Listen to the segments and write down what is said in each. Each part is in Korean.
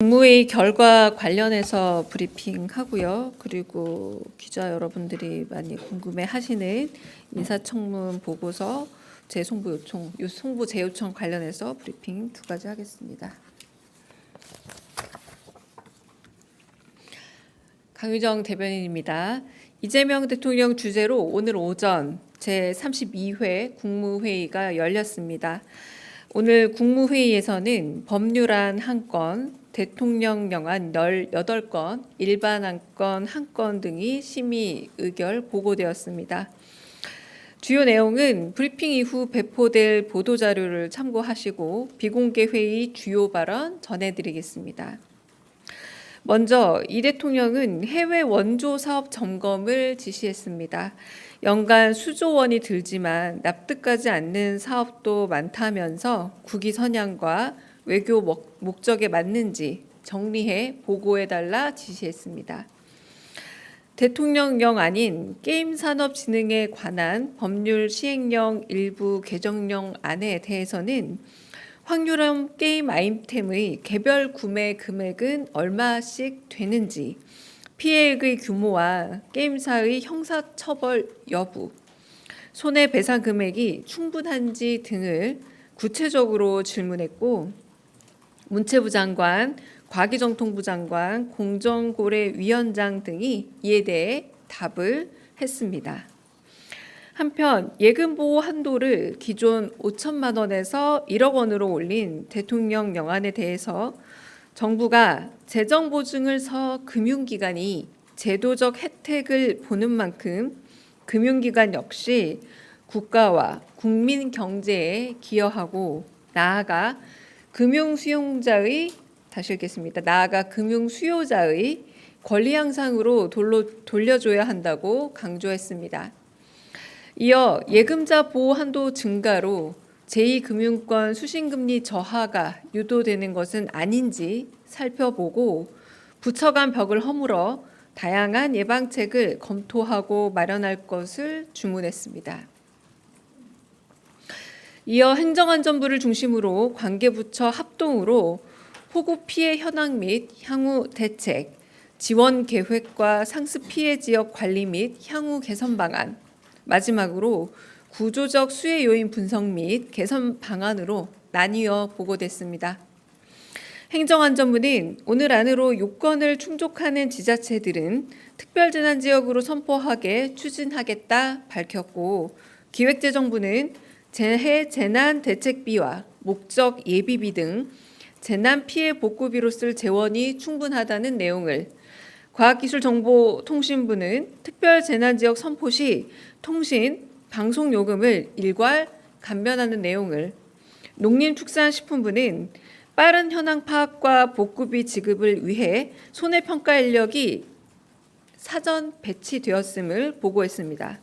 국무회의 결과 관련해서 브리핑하고요. 그리고 기자 여러분들이 많이 궁금해하시는 인사청문 보고서 재송부 요청, 요 송부 재요청 관련해서 브리핑 두 가지 하겠습니다. 강유정 대변인입니다. 이재명 대통령 주재로 오늘 오전 제 32회 국무회의가 열렸습니다. 오늘 국무회의에서는 법률안 한 건, 대통령령안 18건, 일반 안건 한건 등이 심의 의결 보고되었습니다. 주요 내용은 브리핑 이후 배포될 보도 자료를 참고하시고 비공개 회의 주요 발언 전해드리겠습니다. 먼저 이 대통령은 해외 원조 사업 점검을 지시했습니다. 연간 수조 원이 들지만 납득하지 않는 사업도 많다면서 국위 선양과 외교 목- 목적에 맞는지 정리해 보고해 달라 지시했습니다. 대통령령 아닌 게임산업진흥에 관한 법률 시행령 일부 개정령 안에 대해서는 확률형 게임 아이템의 개별 구매 금액은 얼마씩 되는지, 피해액의 규모와 게임사의 형사처벌 여부, 손해배상 금액이 충분한지 등을 구체적으로 질문했고, 문체부 장관, 과기정통부 장관, 공정고래위원장 등이 이에 대해 답을 했습니다. 한편 예금 보호 한도를 기존 5천만 원에서 1억 원으로 올린 대통령 영안에 대해서 정부가 재정 보증을 서 금융기관이 제도적 혜택을 보는 만큼 금융기관 역시 국가와 국민 경제에 기여하고 나아가 금융 수용자의 다시 읽겠습니다. 나아가 금융 수요자의 권리 향상으로 돌로, 돌려줘야 한다고 강조했습니다. 이어 예금자 보호 한도 증가로 제2금융권 수신금리 저하가 유도되는 것은 아닌지 살펴보고 부처 간 벽을 허물어 다양한 예방책을 검토하고 마련할 것을 주문했습니다. 이어 행정안전부를 중심으로 관계부처 합동으로 폭우 피해 현황 및 향후 대책, 지원 계획과 상습 피해 지역 관리 및 향후 개선 방안, 마지막으로 구조적 수혜 요인 분석 및 개선 방안으로 나뉘어 보고됐습니다. 행정안전부는 오늘 안으로 요건을 충족하는 지자체들은 특별재난지역으로 선포하게 추진하겠다 밝혔고 기획재정부는 재해 재난 대책비와 목적 예비비 등 재난 피해 복구비로 쓸 재원이 충분하다는 내용을 과학기술정보통신부는 특별 재난 지역 선포 시 통신, 방송 요금을 일괄 감면하는 내용을 농림축산식품부는 빠른 현황 파악과 복구비 지급을 위해 손해 평가 인력이 사전 배치되었음을 보고했습니다.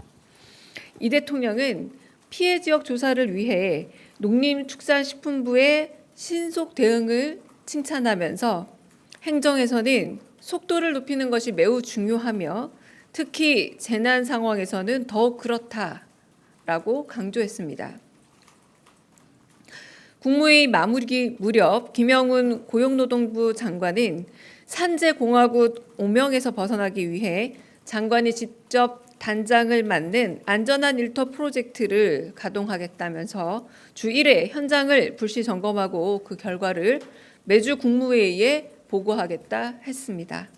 이 대통령은 피해 지역 조사를 위해 농림축산식품부의 신속 대응을 칭찬하면서 행정에서는 속도를 높이는 것이 매우 중요하며 특히 재난 상황에서는 더욱 그렇다라고 강조했습니다. 국무회의 마무리 무렵 김영훈 고용노동부 장관은 산재공화국 오명에서 벗어나기 위해 장관이 직접 단장을 맡는 안전한 일터 프로젝트를 가동하겠다면서 주 1회 현장을 불시 점검하고 그 결과를 매주 국무회의에 보고하겠다 했습니다.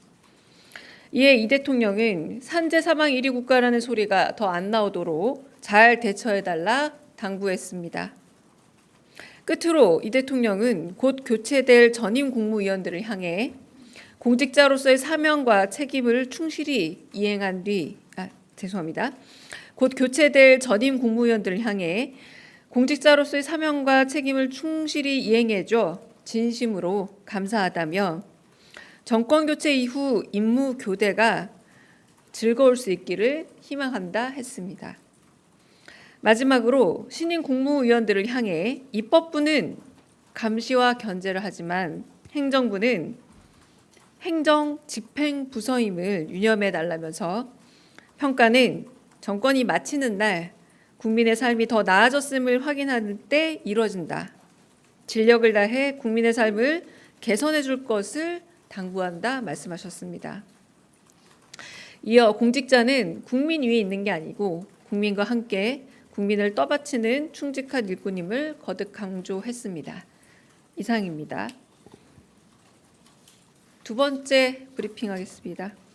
이에 이 대통령은 산재 사망 1위 국가라는 소리가 더 안 나오도록 잘 대처해달라 당부했습니다. 끝으로 이 대통령은 곧 교체될 전임 국무위원들을 향해 공직자로서의 사명과 책임을 충실히 이행한 뒤, 아, 죄송합니다. 곧 교체될 전임 국무위원들을 향해 공직자로서의 사명과 책임을 충실히 이행해줘 진심으로 감사하다며 정권 교체 이후 임무 교대가 즐거울 수 있기를 희망한다 했습니다. 마지막으로 신임 국무위원들을 향해 입법부는 감시와 견제를 하지만 행정부는 행정 집행 부서임을 유념해 달라면서 평가는 정권이 마치는 날 국민의 삶이 더 나아졌음을 확인하는 때 이루어진다. 진력을 다해 국민의 삶을 개선해 줄 것을 당부한다 말씀하셨습니다. 이어 공직자는 국민 위에 있는 게 아니고 국민과 함께 국민을 떠받치는 충직한 일꾼임을 거듭 강조했습니다. 이상입니다. 두 번째 브리핑하겠습니다.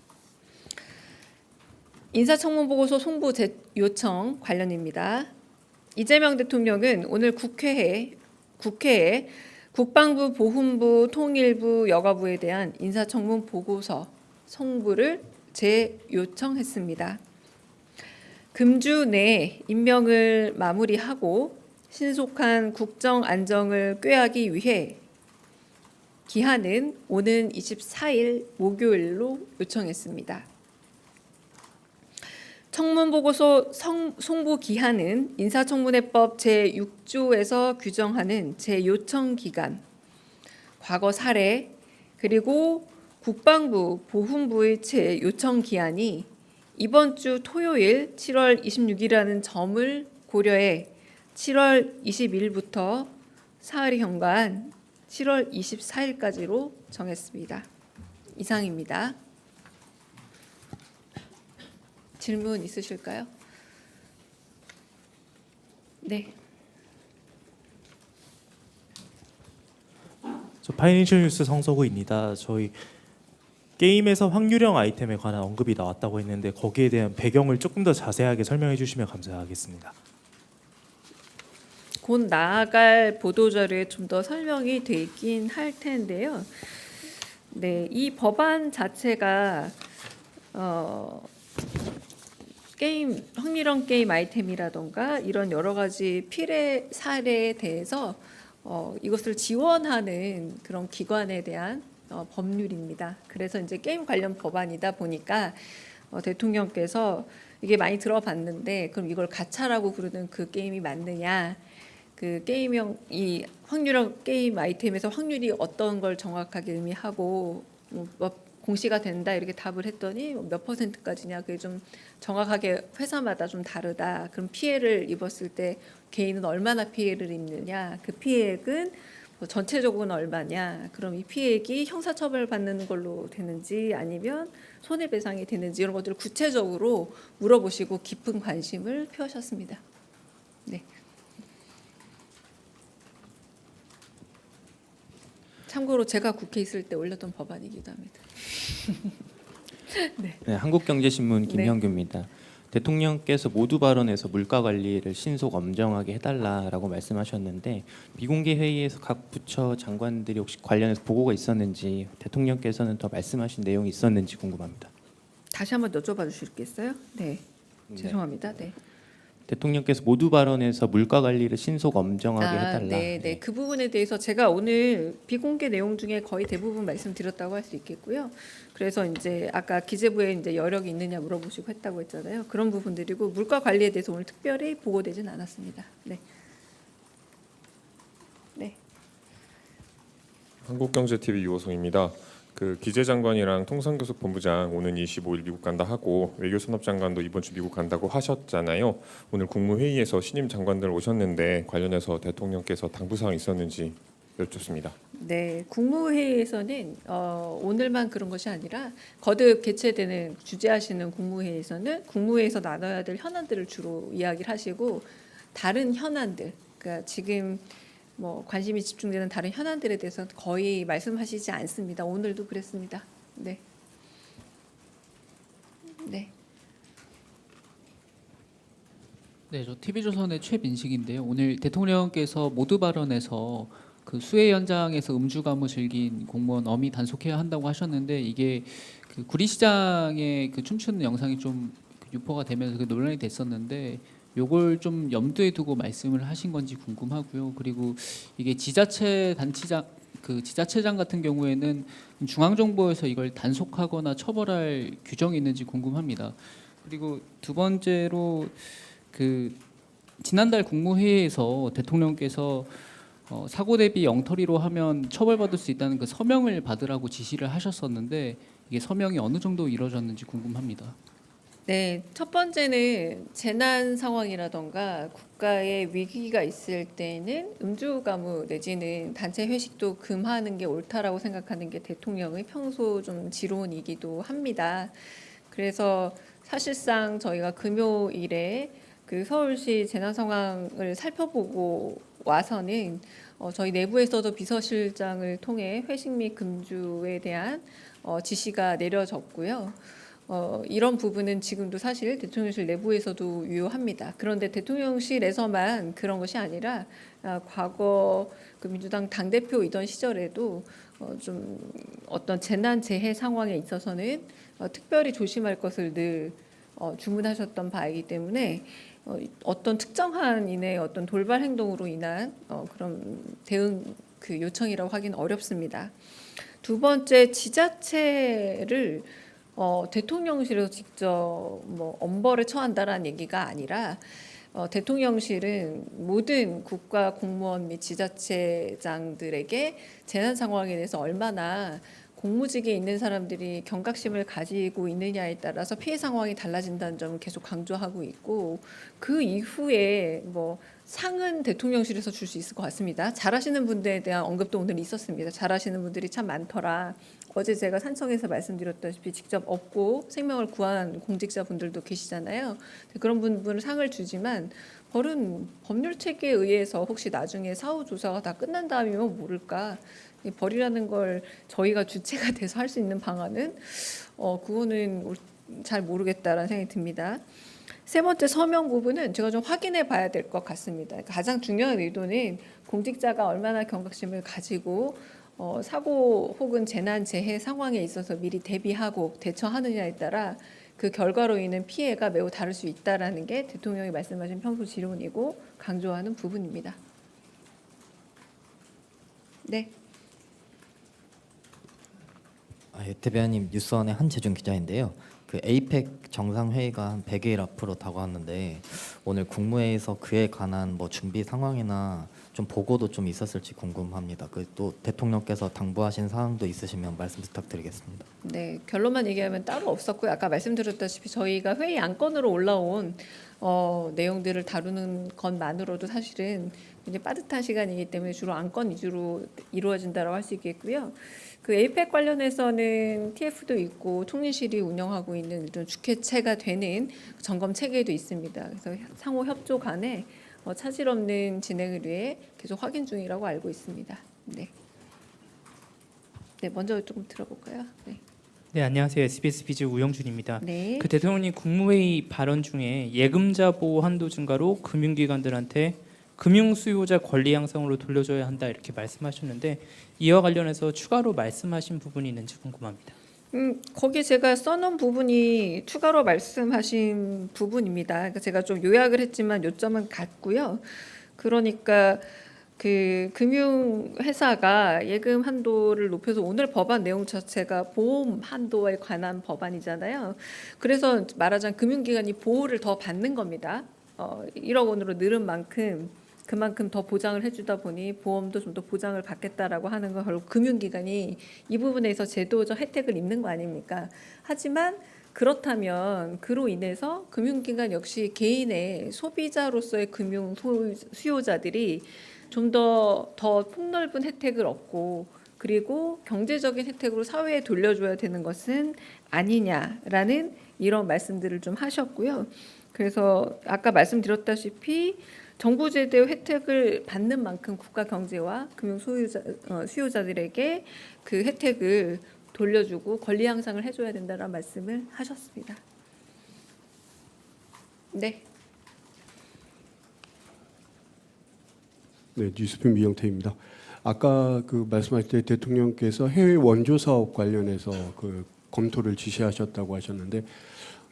인사청문 보고서 송부 제 요청 관련입니다. 이재명 대통령은 오늘 국회에 국회에 국방부, 보훈부, 통일부, 여가부에 대한 인사청문 보고서 송부를 재요청했습니다. 금주 내에 임명을 마무리하고 신속한 국정 안정을 꾀하기 위해 기한은 오는 24일 목요일로 요청했습니다. 청문 보고서 성, 송부 기한은 인사청문회법 제6조에서 규정하는 재요청 기간, 과거 사례 그리고 국방부, 보훈부의 재요청 기한이 이번 주 토요일 7월 26일이라는 점을 고려해 7월 20일부터 사흘이 경과한 7월 24일까지로 정했습니다. 이상입니다. 질문 있으실까요? 네. 저 파이낸셜 뉴스 성서구입니다. 저희 게임에서 확률형 아이템에 관한 언급이 나왔다고 했는데 거기에 대한 배경을 조금 더 자세하게 설명해 주시면 감사하겠습니다. 곧 나아갈 보도 자료에 좀 더 설명이 되긴 할 텐데요. 네, 이 법안 자체가 어, 게임 확률형 게임 아이템이라던가 이런 여러 가지 피해 사례에 대해서 어, 이것을 지원하는 그런 기관에 대한 어, 법률입니다. 그래서 이제 게임 관련 법안이다 보니까 어, 대통령께서 이게 많이 들어봤는데 그럼 이걸 가차라고 부르는 그 게임이 맞느냐? 그 게임형 이 확률형 게임 아이템에서 확률이 어떤 걸 정확하게 의미하고 뭐, 뭐 공시가 된다 이렇게 답을 했더니 몇 퍼센트까지냐 그게 좀 정확하게 회사마다 좀 다르다. 그럼 피해를 입었을 때 개인은 얼마나 피해를 입느냐 그 피해액은 뭐 전체적으로는 얼마냐 그럼 이 피해액이 형사처벌 받는 걸로 되는지 아니면 손해배상이 되는지 이런 것들을 구체적으로 물어보시고 깊은 관심을 표하셨습니다. 네. 참고로 제가 국회에 있을 때 올렸던 법안이기도 합니다. 네, 한국경제신문 네. 김형규입니다. 대통령께서 모두 발언에서 물가 관리를 신속 엄정하게 해달라라고 말씀하셨는데 미공개 회의에서 각 부처 장관들이 혹시 관련해서 보고가 있었는지 대통령께서는 더 말씀하신 내용이 있었는지 궁금합니다. 다시 한번 여쭤봐 주시겠어요? 네. 네. 죄송합니다. 네. 대통령께서 모두 발언에서 물가 관리를 신속 엄정하게 아, 해달라. 네, 네. 그 부분에 대해서 제가 오늘 비공개 내용 중에 거의 대부분 말씀드렸다고 할 수 있겠고요. 그래서 이제 아까 기재부에 이제 여력이 있느냐 물어보시고 했다고 했잖아요. 그런 부분들이고 물가 관리에 대해서 오늘 특별히 보고되진 않았습니다. 네. 네. 한국경제TV 유호성입니다. 그 기재장관이랑 통상교섭 본부장 오는 25일 미국 간다 하고 외교산업장관도 이번 주 미국 간다고 하셨잖아요. 오늘 국무회의에서 신임 장관들 오셨는데 관련해서 대통령께서 당부 사항 있었는지 여쭙습니다. 네, 국무회의에서는 어, 오늘만 그런 것이 아니라 거듭 개최되는 주재하시는 국무회의에서는 국무회의에서 나눠야 될 현안들을 주로 이야기를 하시고 다른 현안들, 그러니까 지금 뭐 관심이 집중되는 다른 현안들에 대해서 거의 말씀하시지 않습니다. 오늘도 그랬습니다. 네, 네. 네, 저 TV조선의 최민식인데요. 오늘 대통령께서 모두 발언에서 그 수해 현장에서 음주 가무 즐긴 공무원 어미 단속해야 한다고 하셨는데 이게 그 구리시장의 그 춤추는 영상이 좀 유포가 되면서 그 논란이 됐었는데 요걸 좀 염두에 두고 말씀을 하신 건지 궁금하고요. 그리고 이게 지자체 단체장 그 지자체장 같은 경우에는 중앙정보에서 이걸 단속하거나 처벌할 규정이 있는지 궁금합니다. 그리고 두 번째로 그 지난달 국무회의에서 대통령께서 어, 사고 대비 영터리로 하면 처벌받을 수 있다는 그 서명을 받으라고 지시를 하셨었는데 이게 서명이 어느 정도 이루어졌는지 궁금합니다. 네, 첫 번째는 재난 상황이라던가 국가의 위기가 있을 때는 음주 가무 내지는 단체 회식도 금하는 게 옳다라고 생각하는 게 대통령의 평소 좀 지론이기도 합니다. 그래서 사실상 저희가 금요일에 그 서울시 재난 상황을 살펴보고 와서는 어, 저희 내부에서도 비서실장을 통해 회식 및 금주에 대한 어, 지시가 내려졌고요. 어, 이런 부분은 지금도 사실 대통령실 내부에서도 유효합니다. 그런데 대통령실에서만 그런 것이 아니라 아, 과거 그 민주당 당 대표이던 시절에도 어, 좀 어떤 재난 재해 상황에 있어서는 어, 특별히 조심할 것을 늘 어, 주문하셨던 바이기 때문에 어, 어떤 특정한 인의 어떤 돌발 행동으로 인한 어, 그런 대응 그 요청이라고 하기는 어렵습니다. 두 번째 지자체를 어, 대통령실에서 직접 뭐 엄벌에 처한다라는 얘기가 아니라 어, 대통령실은 모든 국가 공무원 및 지자체장들에게 재난 상황에 대해서 얼마나 공무직에 있는 사람들이 경각심을 가지고 있느냐에 따라서 피해 상황이 달라진다는 점을 계속 강조하고 있고 그 이후에 뭐 상은 대통령실에서 줄 수 있을 것 같습니다. 잘하시는 분들에 대한 언급도 오늘 있었습니다. 잘하시는 분들이 참 많더라. 어제 제가 산청에서 말씀드렸다시피 직접 업고 생명을 구한 공직자분들도 계시잖아요. 그런 분들은 상을 주지만 벌은 법률 체계에 의해서 혹시 나중에 사후 조사가 다 끝난 다음이면 모를까 이 벌이라는 걸 저희가 주체가 돼서 할 수 있는 방안은 어 그거는 올- 잘 모르겠다라는 생각이 듭니다. 세 번째 서명 부분은 제가 좀 확인해 봐야 될 것 같습니다. 가장 중요한 의도는 공직자가 얼마나 경각심을 가지고 어, 사고 혹은 재난 재해 상황에 있어서 미리 대비하고 대처하느냐에 따라 그 결과로 인한 피해가 매우 다를 수 있다라는 게 대통령이 말씀하신 평소 지론이고 강조하는 부분입니다. 네. 아, 예, 대변인 뉴스원의 한재준 기자인데요. 그 에이펙 정상회의가 한 100일 앞으로 다가왔는데 오늘 국무회의에서 그에 관한 뭐 준비 상황이나 좀 보고도 좀 있었을지 궁금합니다. 그 또 대통령께서 당부하신 사항도 있으시면 말씀 부탁드리겠습니다. 네, 결론만 얘기하면 따로 없었고요. 아까 말씀드렸다시피 저희가 회의 안건으로 올라온 어, 내용들을 다루는 것만으로도 사실은 굉장히 빠듯한 시간이기 때문에 주로 안건 위주로 이루어진다고 할 수 있겠고요. 그 에이펙 관련해서는 TF도 있고 총리실이 운영하고 있는 이런 주최체가 되는 점검 체계도 있습니다. 그래서 상호 협조 간에 어, 차질 없는 진행을 위해 계속 확인 중이라고 알고 있습니다. 네. 네, 먼저 조금 들어볼까요? 네. 네 안녕하세요 SBS 비즈 우영준입니다. 네. 그 대통령님 국무회의 발언 중에 예금자 보호 한도 증가로 금융기관들한테 금융 수요자 권리 양성으로 돌려줘야 한다 이렇게 말씀하셨는데 이와 관련해서 추가로 말씀하신 부분이 있는지 궁금합니다. 음, 거기 제가 써놓은 부분이 추가로 말씀하신 부분입니다. 그러니까 제가 좀 요약을 했지만 요점은 같고요. 그러니까 그 금융회사가 예금 한도를 높여서 오늘 법안 내용 자체가 보험 한도에 관한 법안이잖아요. 그래서 말하자면 금융기관이 보호를 더 받는 겁니다. 어, 1억 원으로 늘은 만큼 그만큼 더 보장을 해주다 보니 보험도 좀 더 보장을 받겠다라고 하는 건 결국 금융기관이 이 부분에서 제도적 혜택을 입는 거 아닙니까? 하지만 그렇다면 그로 인해서 금융기관 역시 개인의 소비자로서의 금융 소- 수요자들이 좀더더 폭넓은 혜택을 얻고 그리고 경제적인 혜택으로 사회에 돌려줘야 되는 것은 아니냐라는 이런 말씀들을 좀 하셨고요. 그래서 아까 말씀드렸다시피 정부 제도 혜택을 받는 만큼 국가 경제와 금융 소유자 어, 수요자들에게 그 혜택을 돌려주고 권리 향상을 해줘야 된다는 말씀을 하셨습니다. 네. 네, 뉴스핀 미영태입니다. 아까 그 말씀하실 때 대통령께서 해외 원조 사업 관련해서 그 검토를 지시하셨다고 하셨는데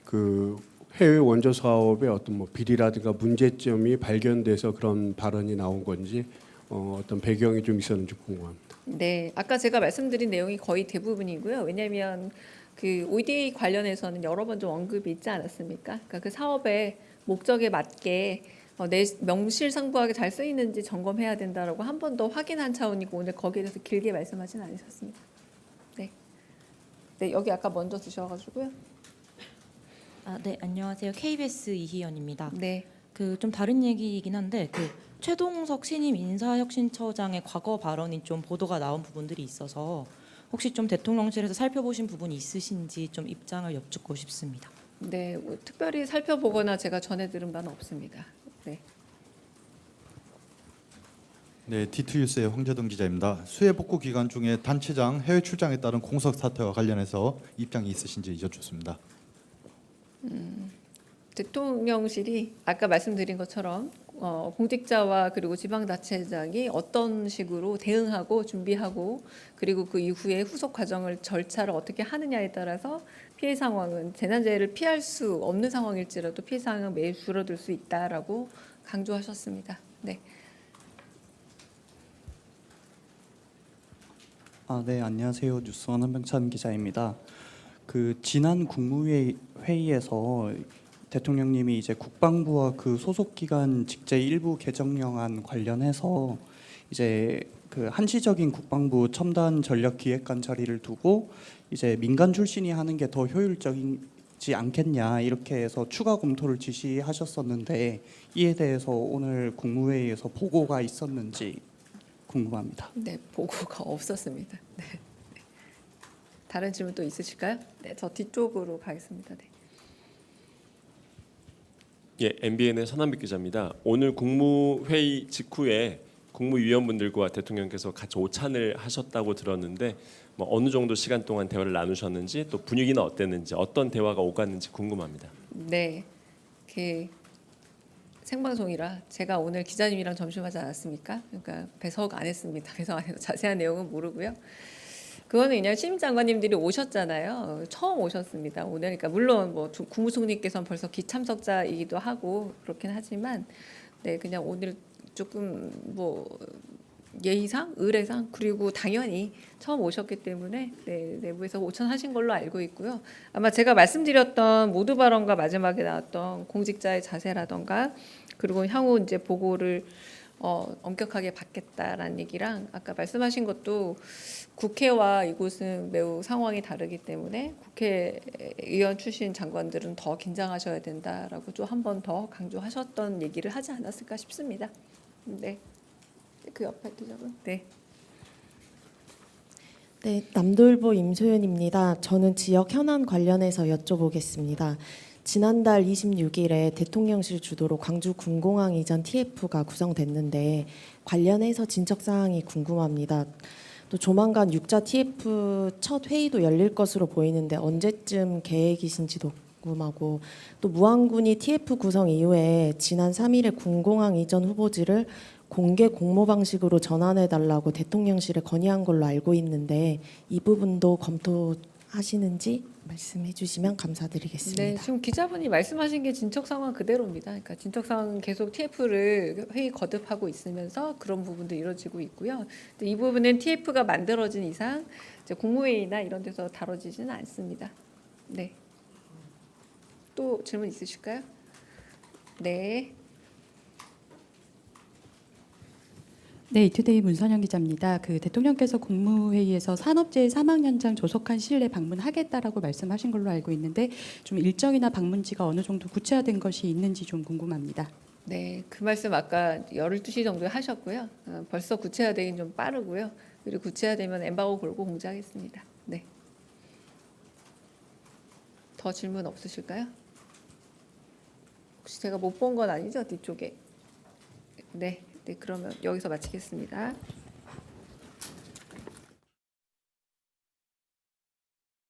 그 해외 원조 사업의 어떤 뭐 비리라든가 문제점이 발견돼서 그런 발언이 나온 건지 어, 어떤 배경이 좀 있었는지 궁금합니다. 네, 아까 제가 말씀드린 내용이 거의 대부분이고요. 왜냐하면 그 ODA 관련해서는 여러 번 좀 언급이 있지 않았습니까? 그러니까 그 사업의 목적에 맞게 어, 내 명실상부하게 잘 쓰이는지 점검해야 된다라고 한 번 더 확인한 차원이고 오늘 거기에 대해서 길게 말씀하지는 않으셨습니다. 네, 네 여기 아까 먼저 드셔가지고요. 아, 네, 안녕하세요. KBS 이희연입니다. 네. 그 좀 다른 얘기이긴 한데 그 최동석 신임 인사혁신처장의 과거 발언이 좀 보도가 나온 부분들이 있어서 혹시 좀 대통령실에서 살펴보신 부분이 있으신지 좀 입장을 여쭙고 싶습니다. 네, 뭐 특별히 살펴보거나 제가 전해 들은 바는 없습니다. 네. 네, 디투뉴스의 황재동 기자입니다. 수해 복구 기간 중에 단체장 해외 출장에 따른 공석 사태와 관련해서 입장이 있으신지 여쭙습니다. 대통령실이 아까 말씀드린 것처럼 어, 공직자와 그리고 지방자치장이 어떤 식으로 대응하고 준비하고 그리고 그 이후에 후속 과정을 절차를 어떻게 하느냐에 따라서 피해 상황은 재난재해를 피할 수 없는 상황일지라도 피해 상황은 매일 줄어들 수 있다라고 강조하셨습니다. 네. 아, 네, 안녕하세요. 뉴스원 한병찬 기자입니다. 그 지난 국무회의 회의에서 대통령님이 이제 국방부와 그 소속 기관 직제 일부 개정령안 관련해서 이제 그 한시적인 국방부 첨단 전력 기획관 자리를 두고 이제 민간 출신이 하는 게 더 효율적이지 않겠냐 이렇게 해서 추가 검토를 지시하셨었는데 이에 대해서 오늘 국무회의에서 보고가 있었는지 궁금합니다. 네, 보고가 없었습니다. 네. 다른 질문 또 있으실까요? 네, 저 뒤쪽으로 가겠습니다. 네. 예, MBN의 서남빛 기자입니다. 오늘 국무회의 직후에 국무위원분들과 대통령께서 같이 오찬을 하셨다고 들었는데 뭐 어느 정도 시간 동안 대화를 나누셨는지 또 분위기는 어땠는지 어떤 대화가 오갔는지 궁금합니다. 네, 그 생방송이라 제가 오늘 기자님이랑 점심하지 않았습니까? 그러니까 배석 안 했습니다. 배석 안 해서 자세한 내용은 모르고요. 그거는 그냥 신임 장관님들이 오셨잖아요. 처음 오셨습니다. 오늘 그러니까 물론 뭐 두- 국무총리께서는 벌써 기참석자이기도 하고 그렇긴 하지만 네 그냥 오늘 조금 뭐 예의상, 의례상 그리고 당연히 처음 오셨기 때문에 네, 내부에서 오천하신 걸로 알고 있고요. 아마 제가 말씀드렸던 모두 발언과 마지막에 나왔던 공직자의 자세라던가 그리고 향후 이제 보고를 어, 엄격하게 받겠다라는 얘기랑 아까 말씀하신 것도 국회와 이곳은 매우 상황이 다르기 때문에 국회의원 출신 장관들은 더 긴장하셔야 된다라고 좀 한 번 더 강조하셨던 얘기를 하지 않았을까 싶습니다. 네. 그 옆에 기자분. 네. 네, 남돌보 임소연입니다. 저는 지역 현안 관련해서 여쭤보겠습니다. 지난달 26일에 대통령실 주도로 광주 군공항 이전 TF가 구성됐는데 관련해서 진척 사항이 궁금합니다. 또 조만간 6자 TF 첫 회의도 열릴 것으로 보이는데 언제쯤 계획이신지도 궁금하고 또 무안군이 TF 구성 이후에 지난 3일에 군공항 이전 후보지를 공개 공모 방식으로 전환해 달라고 대통령실에 건의한 걸로 알고 있는데 이 부분도 검토하시는지 말씀해 주시면 감사드리겠습니다. 네, 지금 기자분이 말씀하신 게 진척 상황 그대로입니다. 그러니까 진척 상황은 계속 TF를 회의 거듭하고 있으면서 그런 부분도 이루어지고 있고요. 이 부분은 TF가 만들어진 이상 이제 국무회의나 이런 데서 다뤄지지는 않습니다. 네. 또 질문 있으실까요? 네. 네, 이투데이 문선영 기자입니다. 그 대통령께서 국무회의에서 산업재해 사망 현장 조속한 시일 내에 방문하겠다라고 말씀하신 걸로 알고 있는데 좀 일정이나 방문지가 어느 정도 구체화된 것이 있는지 좀 궁금합니다. 네, 그 말씀 아까 12시 정도에 하셨고요. 어, 벌써 구체화되긴 좀 빠르고요. 그리고 구체화되면 엠바고 걸고 공지하겠습니다. 네. 더 질문 없으실까요? 혹시 제가 못 본 건 아니죠? 뒤쪽에. 네, 네 그러면 여기서 마치겠습니다.